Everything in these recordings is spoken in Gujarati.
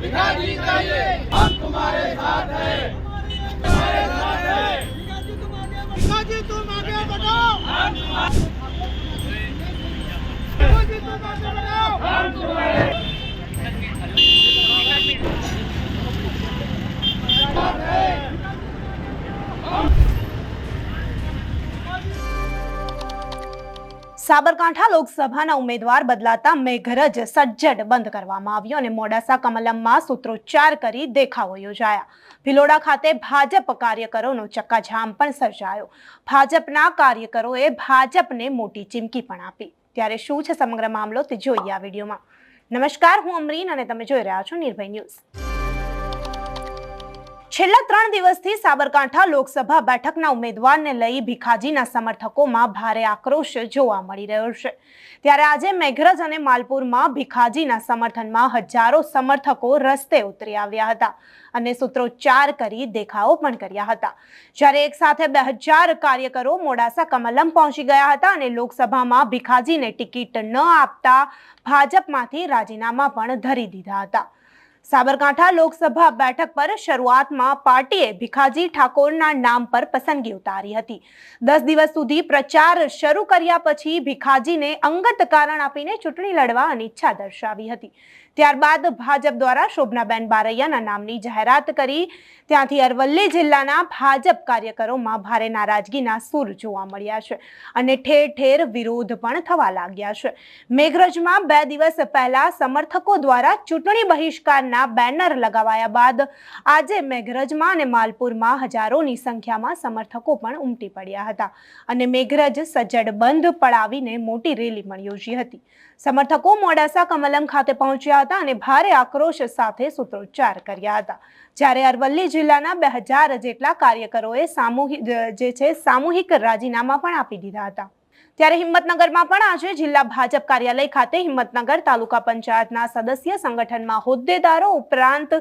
भिखारी चाहिए સાબરકાંઠા લોકસભાના ઉમેદવાર બદલાતા મેઘરજ સજ્જડ બંધ કરવામાં આવ્યો અને મોડાસા કમલમમાં સૂત્રોચ્ચાર કરી દેખાવો યોજાયા. ભિલોડા ખાતે ભાજપ કાર્યકરોનો ચક્કાજામ પણ સર્જાયો. ભાજપના કાર્યકરોએ ભાજપને મોટી ચીમકી પણ આપી. ત્યારે શું છે સમગ્ર મામલો તે જોઈએ આ વિડીયોમાં. નમસ્કાર, હું અમરીન અને તમે જોઈ રહ્યા છો નિર્ભય ન્યૂઝ. છેલ્લા ત્રણ દિવસથી સાબરકાંઠા લોકસભા બેઠકના ઉમેદવારને લઈ ભીખાજીના સમર્થકોમાં ભારે આક્રોશ જોવા મળી રહ્યો છે. ત્યારે આજે મેઘરજ અને માલપુરમાં ભીખાજીના સમર્થનમાં હજારો સમર્થકો રસ્તે ઉતરી આવ્યા હતા અને સૂત્રોચ્ચાર કરી દેખાવો પણ કર્યા હતા. જ્યારે એક સાથે બે હજાર કાર્યકરો મોડાસા કમલમ પહોંચી ગયા હતા અને લોકસભામાં ભીખાજીને ટિકિટ ન આપતા ભાજપમાંથી રાજીનામા પણ ધરી દીધા હતા. સાબરકાંઠા લોકસભા બેઠક પર શરૂઆતમાં પાર્ટીએ ભીખાજી ઠાકોરના નામ પર પસંદગી ઉતારી હતી. દસ દિવસ સુધી પ્રચાર શરૂ કર્યા પછી ભીખાજીને અંગત કારણ આપીને ચૂંટણી લડવા અનિચ્છા દર્શાવી હતી. ત્યારબાદ ભાજપ દ્વારા શોભનાબેન બારૈયાના નામની જાહેરાત કરી. ત્યાંથી અરવલ્લી જિલ્લાના ભાજપ કાર્યકરોમાં ભારે નારાજગીના સૂર જોવા મળ્યા છે અને ઠેર ઠેર વિરોધ પણ થવા લાગ્યા છે. મેઘરજમાં બે દિવસ પહેલા સમર્થકો દ્વારા ચૂંટણી બહિષ્કારના બેનર લગાવાયા બાદ આજે મેઘરજમાં અને માલપુરમાં હજારોની સંખ્યામાં સમર્થકો પણ ઉમટી પડ્યા હતા અને મેઘરજ સજ્જડ બંધ પડાવીને મોટી રેલી પણ યોજી હતી. સમર્થકો મોડાસા કમલમ ખાતે પહોંચ્યા હતા અને ભારે આક્રોશ સાથે સૂત્રોચ્ચાર કર્યા હતા. જ્યારે અરવલ્લી જિલ્લાના બે હજાર જેટલા કાર્યકરોએ સામૂહિક જે છે, સામૂહિક રાજીનામા પણ આપી દીધા હતા. ત્યારે હિંમતનગરમાં પણ આજે જિલ્લા ભાજપ કાર્યાલય ખાતે હિંમતનગર તાલુકા પંચાયતના સદસ્ય સંગઠનમાં હોદ્દેદારો ઉપરાંત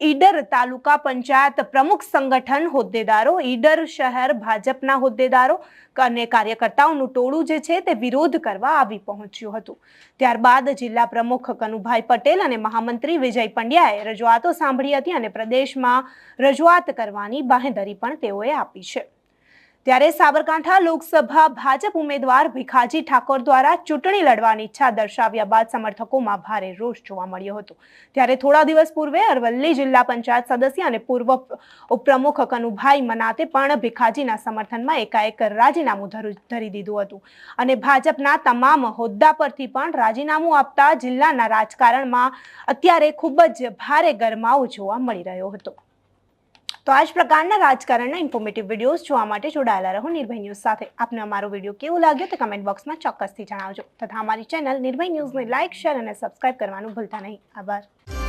ઈડર તાલુકા પંચાયત પ્રમુખ સંગઠન હોદ્દેદારો, ઈડર શહેર ભાજપના હોદ્દેદારો અને કાર્યકર્તાઓનું ટોળું જે છે તે વિરોધ કરવા આવી પહોંચ્યું હતું. ત્યારબાદ જિલ્લા પ્રમુખ કનુભાઈ પટેલ અને મહામંત્રી વિજય પંડ્યાએ રજૂઆતો સાંભળી હતી અને પ્રદેશમાં રજૂઆત કરવાની બાહેંધરી પણ તેઓએ આપી છે. ત્યારે સાબરકાંઠા લોકસભા ભાજપ ઉમેદવાર ભીખાજી ઠાકોર દ્વારા ચૂંટણી લડવાની ઈચ્છા દર્શાવ્યા બાદ સમર્થકોમાં ભારે રોષ જોવા મળ્યો હતો. ત્યારે થોડા દિવસ પૂર્વે અરવલ્લી જિલ્લા પંચાયત સદસ્ય અને પૂર્વ ઉપપ્રમુખ કનુભાઈ મનાતે પણ ભીખાજીના સમર્થનમાં એકાએક રાજીનામું ધરું- દીધું હતું. અને ભાજપના તમામ હોદ્દા પરથી પણ રાજીનામું આપતા જિલ્લાના રાજકારણમાં અત્યારે ખૂબ જ ભારે ગરમાવો જોવા મળી રહ્યો હતો. તો આ જ પ્રકારના રાજકારણના ઇન્ફોર્મેટિવ વિડીયોઝ જોવા માટે જોડાયેલા રહો નિર્ભય ન્યૂઝ સાથે. આપને અમારો વીડિયો કેવો લાગ્યો તે કમેન્ટ બોક્સમાં ચોક્કસથી જણાવજો. તથા અમારી ચેનલ નિર્ભય ન્યૂઝને લાઇક શેર અને સબસ્ક્રાઇબ કરવાનું ભૂલતા નહીં. આભાર.